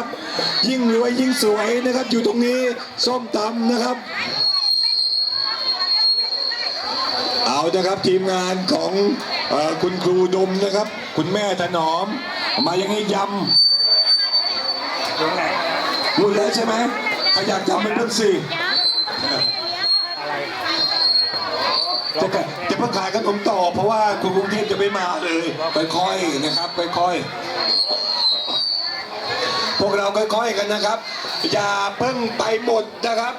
นะครับ ยิ่งรวยยิ่งสวยนะครับ อยู่ตรงนี้ส้มตำนะครับ เอานะครับทีมงานของเออคุณครูดมนะครับ คุณแม่ถนอม มายังให้ยำรู้แล้วใช่ไหมถ้าอยากยำเป็นเพิ่มสิจะกะจะเพิ่งขายขนมต่อ เพราะว่าคุณกรุงเทพจะไม่มาเลยค่อยๆนะครับค่อยๆ พวกเราค่อยๆกันนะครับ อย่าเพิ่งไปหมดนะครับ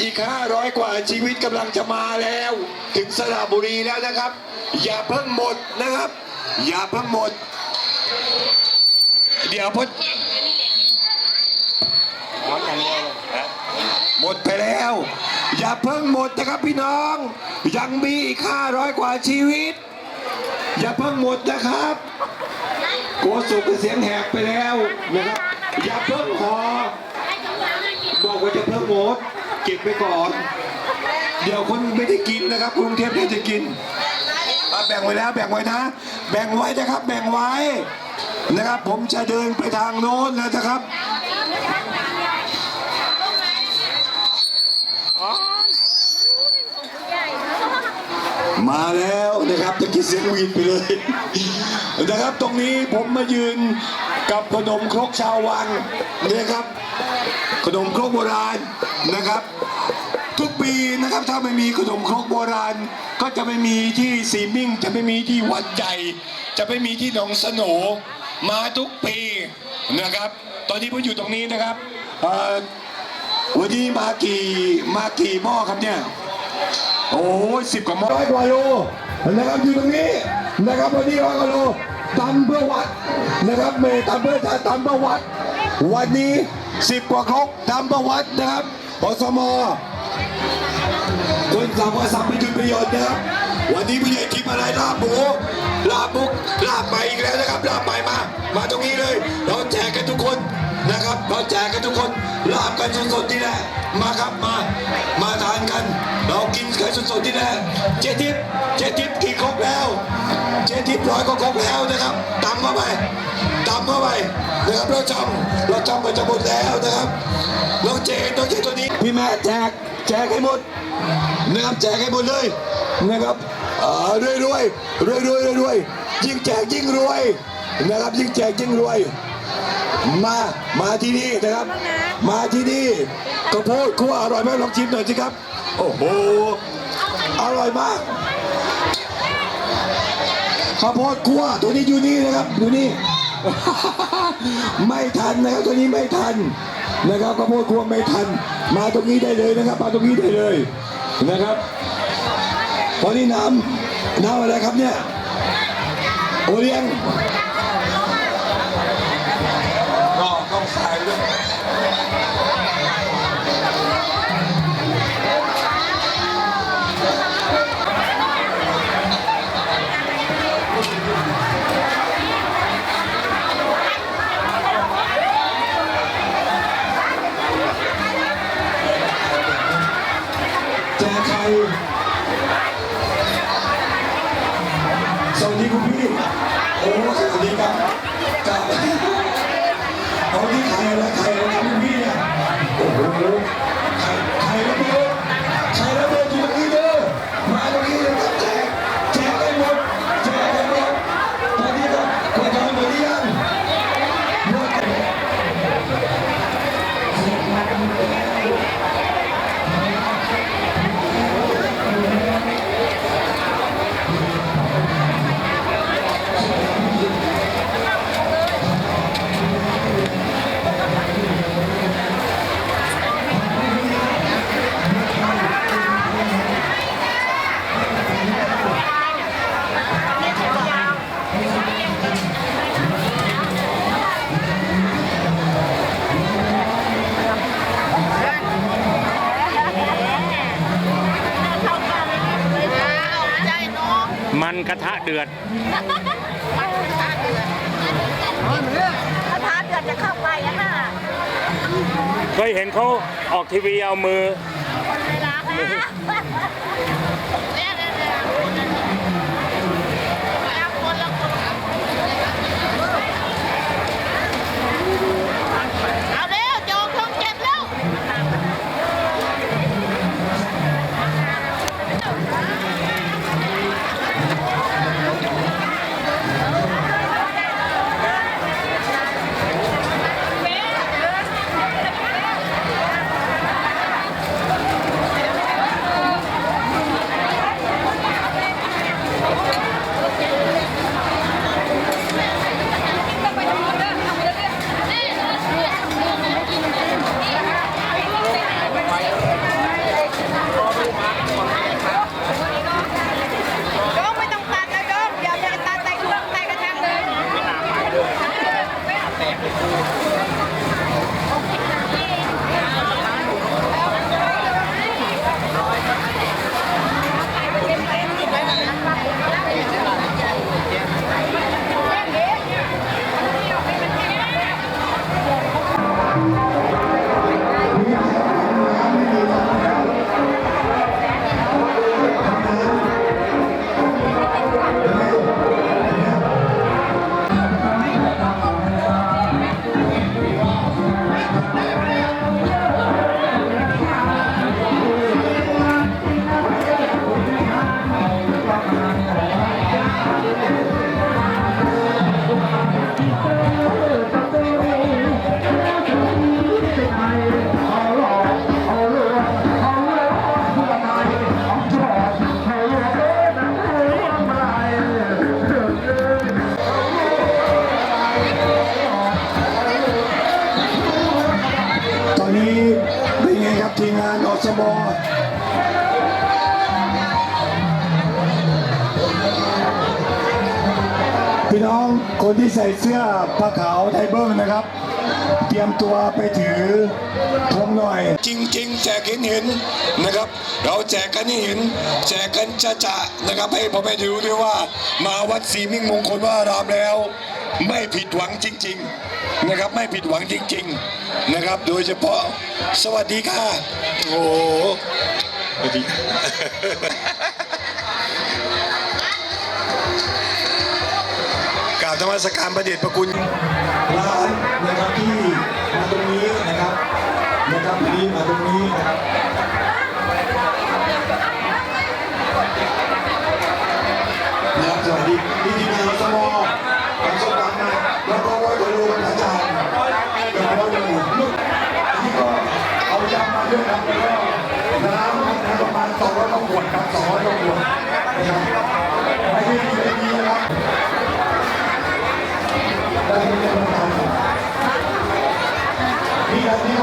อีก 500 กว่าชีวิตกำลังจะมาแล้ว ถึงสระบุรีแล้วนะครับ อย่าเพิ่งหมดนะครับ อย่าเพิ่งหมด เดี๋ยวพดหมดไปแล้ว อย่าเพิ่งหมดนะครับพี่น้อง ยังมีอีก 500 กว่าชีวิต อย่าเพิ่งหมดนะครับโกสุเป็นเสียงแหบไปแล้วนะครับ อย่าเพิ่งหอบอกว่าจะเพิ่งหมดเก็บไปก่อน เดี๋ยวคนไม่ได้กินนะครับกรุงเทพไม่ได้กินแบ่งไว้แล้วแบ่งไว้นะ แบ่งไว้นะครับ แบ่งไว้นะครับ ผมจะเดินไปทางโน้นแล้วนะครับมาแล้วนะครับตะกี้เสียงวีดไปเลยนะครับ ตรงนี้ผมมายืน กับขนมครกชาววังนะครับ ขนมครกโบราณนะครับ ทุกปีนะครับถ้าไม่มีขนมครกโบราณ ก็จะไม่มีที่สีมิ่ง จะไม่มีที่วัดใหญ่จะไม่มีที่หนองสโหนมาทุกปีนะครับ ตอนนี้ผมอยู่ตรงนี้นะครับวันนี้มากี่มากี่หม้อครับเนี่ยโอ้ยสิบกว่าหม้อร้อยกว่าโลนะครับอยู่ตรงนี้นะครับวันนี้ร้อยกว่าโล ตำเพื่อวัดนะครับเมย์ตำเพื่อชาติตำเพื่อวัด วันนี้สิบกว่าครกตำเพื่อวัดนะครับอสมคนสับก็สับไม่ถึงประโยชน์นะครับวันนี้ผู้ใหญ่ทิพย์อะไรลาบหมูลาบบุกลาบไปอีกแล้วนะครับลาบไปมา มาตรงนี้เลยเราแจกกันทุกคนนะครับเราแจกกันทุกคนลาบกันสดๆที่แหละมาครับมา มาทานกัน เรากินกันสดๆที่แหละเจทิ ร้อยก็ครกแล้วนะครับตำเข้าไปตำเข้าไปนะครับเราจำเราจำไปจะหมดแล้วนะครับน้องเจนน้องเจนตัวนี้พี่แม่แจกแจกให้หมดนะครับแจกให้หมดเลยนะครับอ่อรวยรวยรวยรวยรวยยิ่งแจกยิ่งรวยนะครับยิ่งแจกยิ่งรวย มามาที่นี่นะครับ มาที่นี่ข้าวโพดคั่วอร่อยไหมลองชิมหน่อยสิครับ โอ้โหอร่อยมาก ข้าวโพดคั่วตัวนี้อยู่นี่นะครับอยู่นี่ ไม่ทันนะครับตัวนี้ไม่ทันนะครับข้าวโพดคั่วไม่ทัน มาตรงนี้ได้เลยนะครับ มาตรงนี้ได้เลยนะครับตอนนี้น้ำน้ำอะไรครับเนี่ยโอเลี้ยง พี่โอ้สวัสดีครับกับเอาที่ใครละใครละพี่เนี่ยโอ้โหใครใครละบ ดือดกระทะเดือดจะเข้าไปอะค่ะเคยเห็นเขาออกทีวีเอามือ คนที่ใส่เสื้อผ้าขาวไทยเบิ้งนะครับ เตรียมตัวไปถือธงหน่อย จริง ๆ แจกเห็นเห็นๆนะครับ เราแจกกันให้เห็น แจกกันจะจะๆนะครับให้พ่อแม่ดูด้วยว่า มาวัดศรีมิ่งมงคลว่ารามแล้ว ไม่ผิดหวังจริง ๆนะครับ ไม่ผิดหวังจริง ๆนะครับ โดยเฉพาะสวัสดีค่ะโอ้โห ธรรมสการประเดชพระคุณร้านนะครับที่มาตรงนี้นะครับนะครับที่มาตรงนี้นะครับนะครับสวัสดีที่ทีมงานสมอทำสมบัตินะแล้วก็ร้อยกว่าโลกันอาจารย์แล้วก็ยังลูกอันนี้ก็เอายำมาด้วยครับแล้วก็น้ำนะประมาณ200กว่าขวดครับ200กว่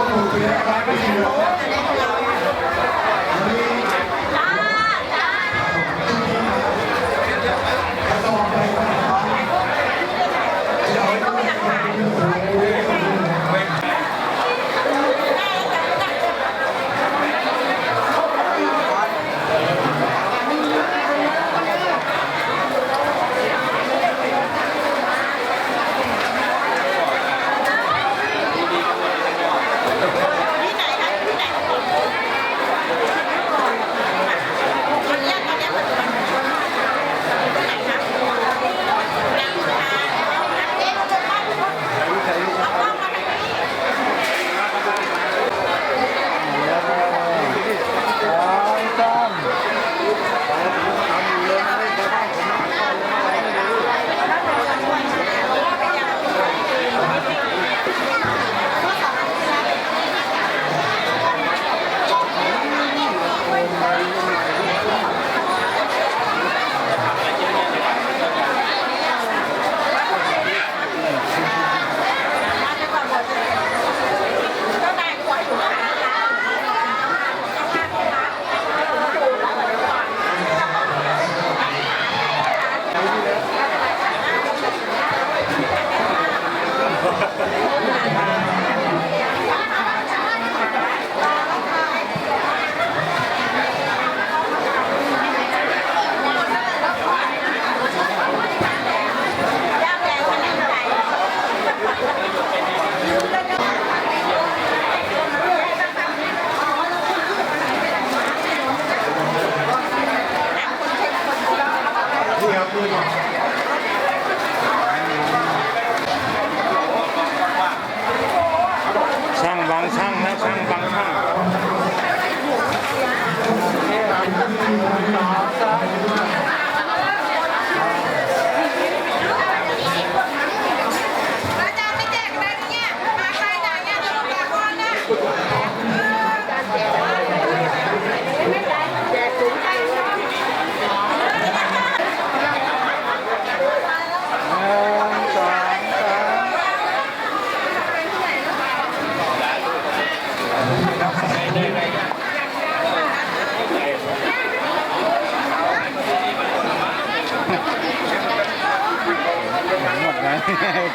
นี่ครับที่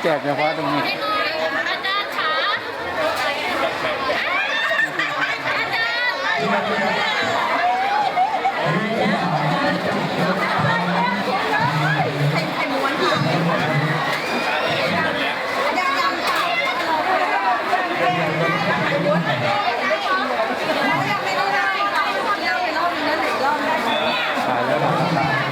แจกเฉพาะตรงนี้อาจารย์ขาอาจารย์ใครใครม้วนค่ะยังยังค่ะ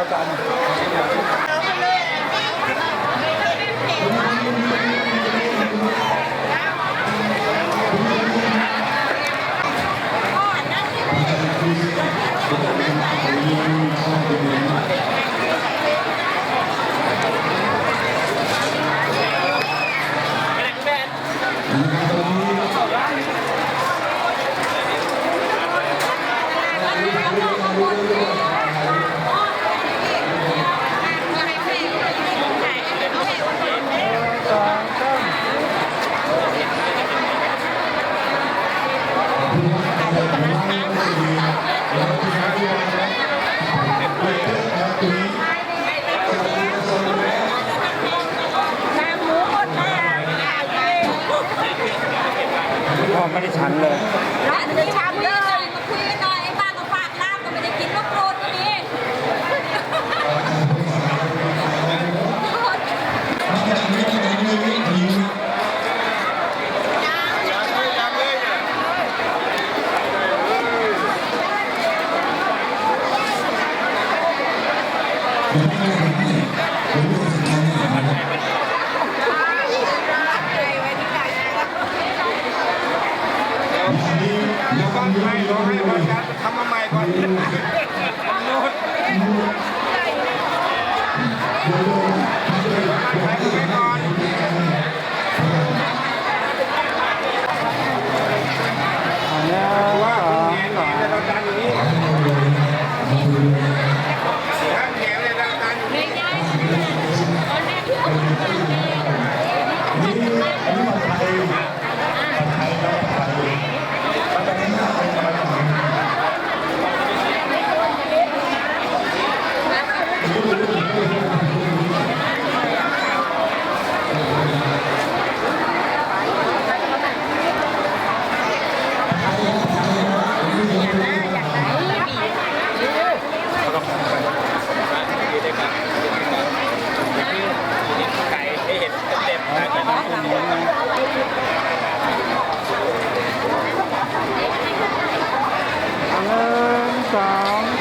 อาจารย์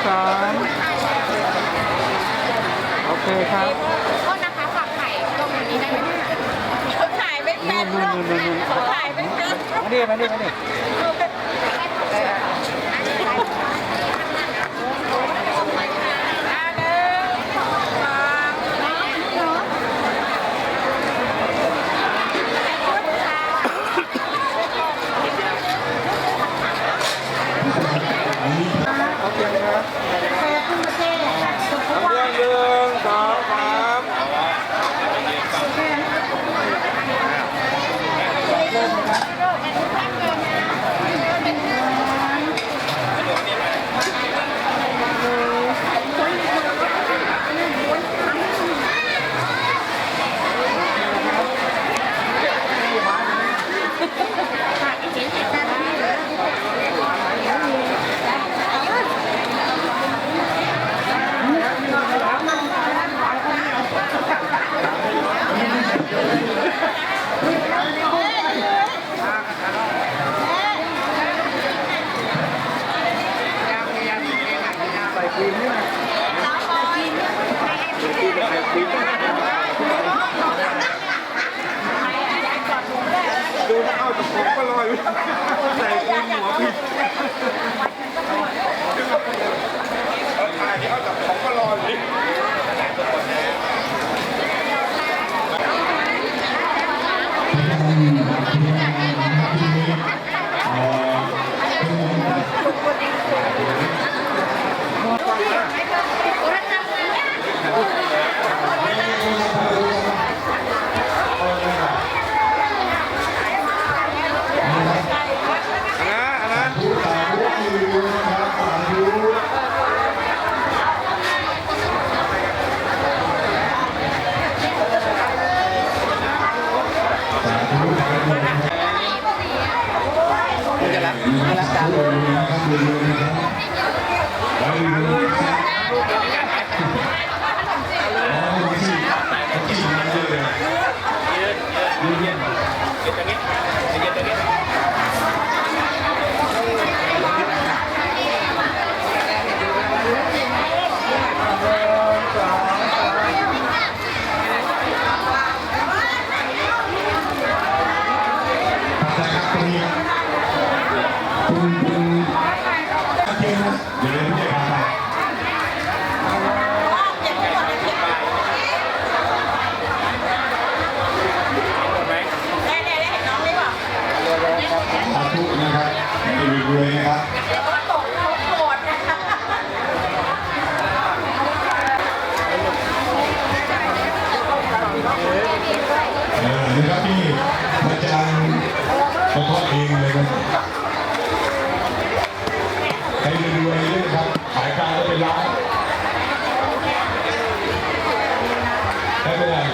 สองโอเคครับโทษนะคะฝากไข่ตรงนี้ได้ไหมเนี่ขายไม่เป็นลูกขายไม่เป็น มาดิมาดิมาดิ Happy เขาทอดเองเลยนะให้รวยๆด้วยนะครับ ขายปลาแล้วเป็นล้านไม่เป็นไร ห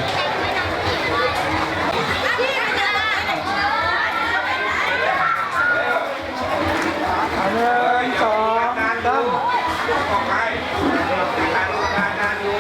นึ่งสองสามออกไปนานนานนานอยู่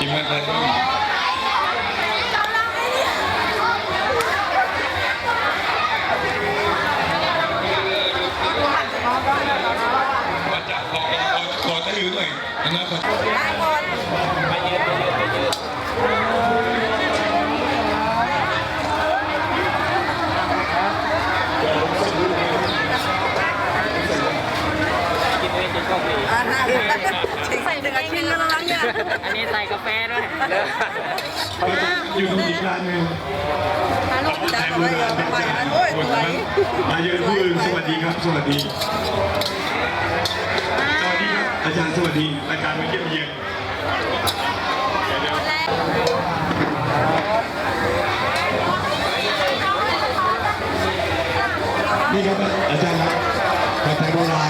กินมันเลยมาจากขอขอตะลิวหน่อยนะครับ ใส่หนึ่งอาทิตย์แล้วมั้งเนี่ย อันนี้ใส่กาแฟด้วยอยู่ตรงอีกร้านหนึ่งแต่โบราณไปนะโอ้ยมาเยอะผู้อื่นสวัสดีครับ สวัสดี สวัสดีครับอาจารย์สวัสดี อาจารย์มาเยี่ยมเยียนนี่ครับอาจารย์ครับผัดไทยโบราณ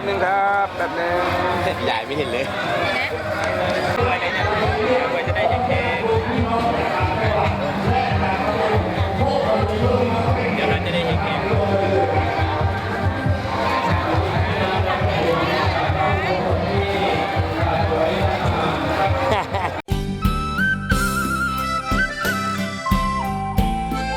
ป๊บนึงครับแป๊บนึงใหญ่ไม่เห็นเลย